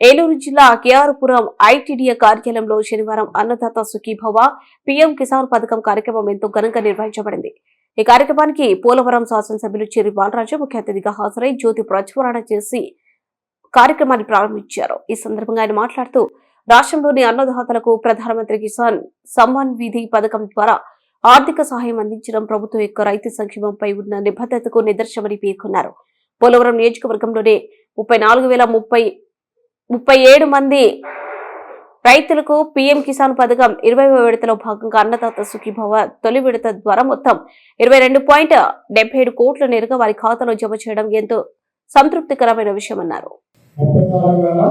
ఏలూరు జిల్లా కేఆర్పురం ఐటీడీఏ కార్యాలయంలో శనివారం అన్నదాత సుఖీభవ పీఎం కిసాన్ పథకం కార్యక్రమం ఎంతో ఘనంగా నిర్వహించబడింది. ఈ కార్యక్రమానికి పోలవరం శాసనసభ్యులు చెరి బాలరాజు ముఖ్య అతిథిగా హాజరై జ్యోతి ప్రజ్వరణ చేసి కార్యక్రమాన్ని ప్రారంభించారు. ఈ సందర్భంగా ఆయన మాట్లాడుతూ రాష్ట్రంలోని అన్నదాతలకు ప్రధానమంత్రి కిసాన్ సమ్మాన్ విధి పథకం ద్వారా ఆర్థిక సహాయం అందించడం ప్రభుత్వం యొక్క రైతు సంక్షేమంపై ఉన్న నిబద్ధతకు నిదర్శనమని పేర్కొన్నారు. పోలవరం నియోజకవర్గంలోనే ముప్పై నాలుగు వేల ముప్పై ముప్పై ఏడు మంది రైతులకు పీఎం కిసాన్ పథకం ఇరవై విడతలో భాగంగా అన్నదాత సుఖీభవ తొలి విడత ద్వారా మొత్తం ఇరవై రెండు పాయింట్ డెబ్బై ఏడు కోట్ల నేరుగా వారి ఖాతాలో జమ చేయడం ఎంతో సంతృప్తికరమైన విషయమన్నారు. ముప్పై నాలుగు వేల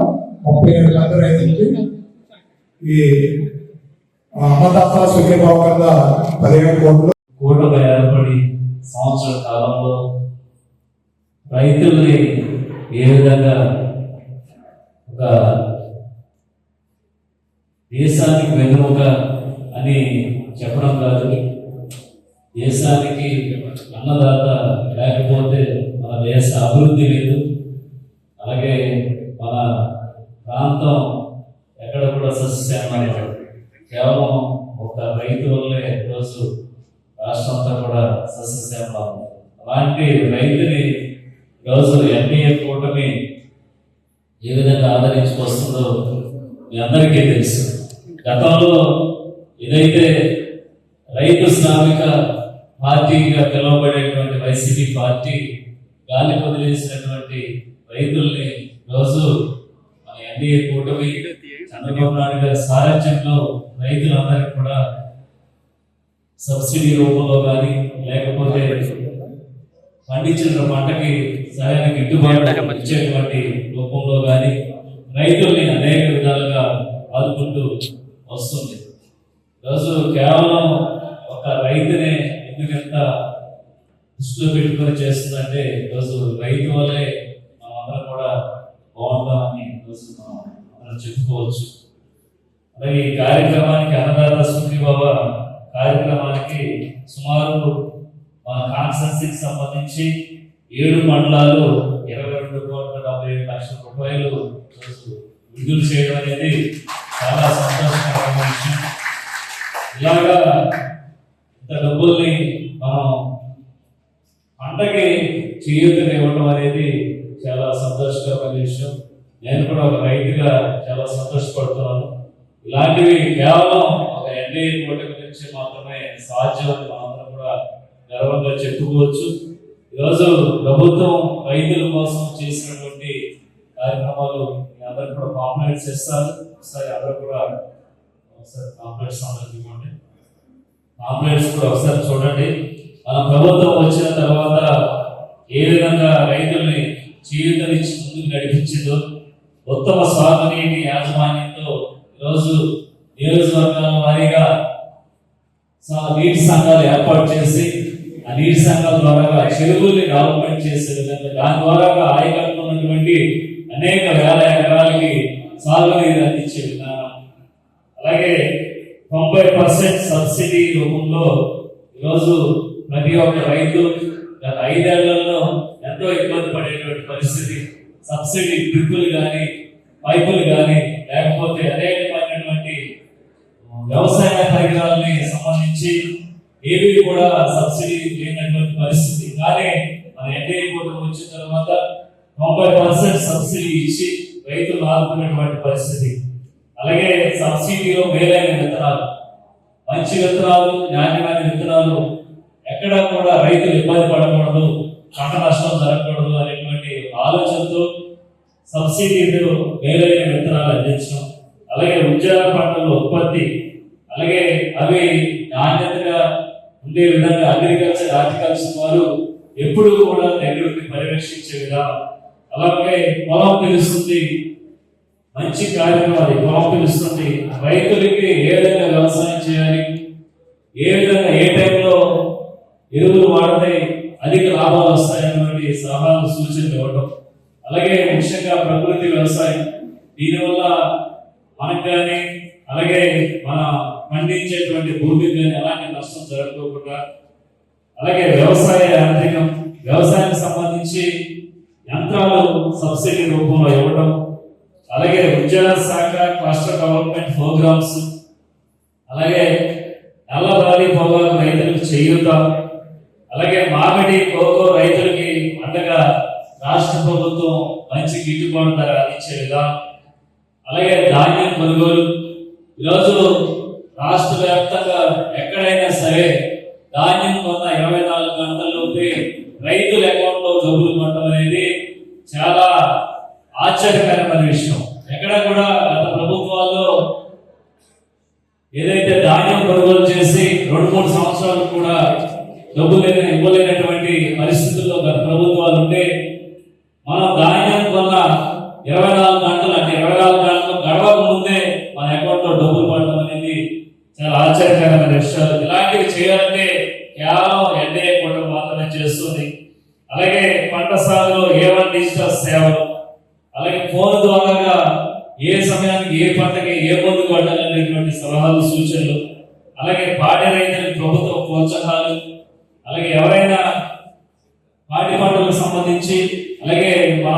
ముప్పై ఏడు లక్షల రైతులకి ఈ ఆ, అన్నదాత సుఖీభావ కింద పదిహేను కోట్లు. కూటమి ఏర్పడి సంవత్సర కాలంలో రైతుల్ని ఏ విధంగా ఒక దేశానికి వెన్నుముక అని చెప్పడం కాదు. దేశానికి అన్నదాత లేకపోతే మన దేశ అభివృద్ధి లేదు. అలాగే మన ప్రాంతం ఎక్కడ కూడా సస్యశ్యామం కేవలం ఒక రైతు వల్లే ఈరోజు రాష్ట్రం అంతా కూడా సస్యశ్యామలం ఉంది. అలాంటి రైతుని ఈరోజు ఎన్డీఏ కూటమి ఏ విధంగా ఆదరించుకొస్తుందో మీ అందరికీ తెలుసు గతంలో ఏదైతే రైతు శ్రామిక పార్టీగా పిలువబడేటువంటి వైసీపీ పార్టీ గాలి వదిలేసినటువంటి రైతుల్ని రోజు మన ఎన్డీఏ కూటమి చంద్రబాబు నాయుడు గారి సారథ్యంలో రైతులందరికీ కూడా సబ్సిడీ రూపంలో కానీ లేకపోతే పండించిన పంటకి సరైన గిట్టుబాటు ఇచ్చేటువంటి రూపంలో కానీ రైతుల్ని అనేక విధాలుగా ఆదుకుంటూ వస్తుంది. రోజు కేవలం ఒక రైతునే ఎందుకంత దృష్టిలో పెట్టుకొని చేస్తుందంటే ఈరోజు రైతు వల్లే మనం అందరం కూడా బాగుంటామని ఈరోజు మనం మనం చెప్పుకోవచ్చు. అలాగే ఈ కార్యక్రమానికి అన్నదాత సుఖీబాబా కార్యక్రమానికి సుమారు మన కాన్స్టెన్సీకి సంబంధించి ఏడు మండలాలు ఇరవై రెండు కోట్ల డెబ్బై ఏడు లక్షల రూపాయలు విడుదల చేయడం అనేది చాలా సంతోషకరమైన విషయం. ఇలాగా ఇంత డబ్బుల్ని మనం పంటకి చేయూతని ఇవ్వడం అనేది చాలా సంతోషకరమైన విషయం. నేను కూడా ఒక రైతుగా చాలా సంతోషపడుతున్నాను. ఇలాంటివి కేవలం ఒక ఎన్డీఏ కూటమి నుంచి మాత్రమే సాధ్యం మనందరం కూడా గర్వంగా చెప్పుకోవచ్చు. ఈరోజు ప్రభుత్వం రైతుల కోసం చేసినటువంటి కార్యక్రమాలు మీ అందరికి కూడా కాంప్లైంట్స్ ఇస్తారు ఒకసారి అందరూ కూడా ఒకసారి కాంప్లైంట్స్ అందరికి ఇవ్వండి. కాంప్లైంట్స్ కూడా ఒకసారి చూడండి. మన ప్రభుత్వం వచ్చిన తర్వాత ఏ విధంగా రైతుల్ని నుంచి ముందుకు నడిపించిందో ఉత్తమ సాగునీటి యాజమాన్యంతో ఈరోజు నియోజకవర్గాల వారీగా నీటి సంఘాలు ఏర్పాటు చేసి ఆ నీటి సంఘాల ద్వారా చెరువుల్ని డెవలప్మెంట్ చేసే విధంగా దాని ద్వారా ఆయకట్టు ఉన్నటువంటి అనేక వేల ఎకరాలకి సాగునీరు అందించే విధానం. అలాగే తొంభై పర్సెంట్ సబ్సిడీ రూపంలో ఈరోజు ప్రతి ఒక్క రైతు గత ఐదేళ్ళలో ఎంతో ఇబ్బంది పడేటువంటి పరిస్థితి. సబ్సిడీ డ్రిప్పులు కానీ పైపులు కానీ లేకపోతే అనేకమైనటువంటి వ్యవసాయ పరికరాలని సంబంధించి ఏవి కూడా సబ్సిడీ లేనటువంటి పరిస్థితి. కానీ మన ఎన్డీఏ కూటమి వచ్చిన తర్వాత తొంభై పర్సెంట్ సబ్సిడీ ఇచ్చి రైతులు ఆదుకునేటువంటి పరిస్థితి. అలాగే సబ్సిడీలో మేలైన విత్తనాలు. మంచి విత్తనాలు నాణ్యమైన విత్తనాలు ఎక్కడా కూడా రైతులు ఇబ్బంది పడకూడదు పంట నష్టం జరగకూడదు అనేటువంటి ఆలోచనతో సబ్సిడీలు మేలైన విత్తనాలు అందించడం అలాగే ఉద్యాన పంటల ఉత్పత్తి అలాగే అవి నాణ్యతగా ఉండే విధంగా అగ్రికల్చర్ హార్టికల్చర్ వారు ఎప్పుడు కూడా దగ్గరుండి పర్యవేక్షించే విధానం. అలాగే పొలం తెలుస్తుంది మంచి కార్యక్రమాలు పొలం తెలుస్తుంది రైతులకి ఏ విధంగా వ్యవసాయం చేయాలి? ఏ విధంగా ఏ టైంలో ఎరువులు వాడితే అధిక లాభాలు ఉన్నటువంటి సలహాలు సూచనలు ఇవ్వడం అలాగే ముఖ్యంగా ప్రకృతి వ్యవసాయం. దీనివల్ల మనకు కానీ అలాగే మన పండించేటువంటి భూమికి కానీ ఎలాంటి నష్టం జరగకుండా అలాగే వ్యవసాయ యాంత్రికం వ్యవసాయానికి సంబంధించి యంత్రాలు సబ్సిడీ రూపంలో ఇవ్వడం అలాగే ఉద్యోగ శాఖ క్లస్టర్ డెవలప్మెంట్ ప్రోగ్రామ్స్ మంచి గిట్టుబాటు ధర అందించే విధానం. అలాగే ధాన్యం కొనుగోలు. ఈరోజు రాష్ట్ర వ్యాప్తంగా ఎక్కడైనా సరే ధాన్యం కొన్న ఇరవై నాలుగు గంటల్లోపే రైతుల అకౌంట్లో డబ్బులు కొట్టడం అనేది చాలా ఆశ్చర్యకరమైన విషయం. ఎక్కడ కూడా గత ప్రభుత్వాల్లో ఏదైతే ధాన్యం కొనుగోలు చేసి రెండు మూడు సంవత్సరాలు కూడా డబ్బులు లేని ఇవ్వలేనటువంటి పరిస్థితుల్లో గత ప్రభుత్వం ఇరవై నాలుగు గంటలు అంటే ఇరవై నాలుగు గంటలు గడవక ముందే మన అకౌంట్లో డబ్బులు పడటం అనేది చాలా ఆశ్చర్యకరమైన విషయాలు. ఇలాంటివి చేయాలంటే కేవలం ఎన్డీఏ కూడా మాత్రమే చేస్తుంది. అలాగే పంట సాగులో ఏ డిజిటల్ సేవలు అలాగే ఫోన్ ద్వారా ఏ సమయానికి ఏ పంటకి ఏ మందు కొట్టాలనేటువంటి సలహాలు సూచనలు అలాగే పాడి రైతులకు ప్రభుత్వ ప్రోత్సాహాలు అలాగే ఎవరైనా పాడి పంటలకు సంబంధించి అలాగే మన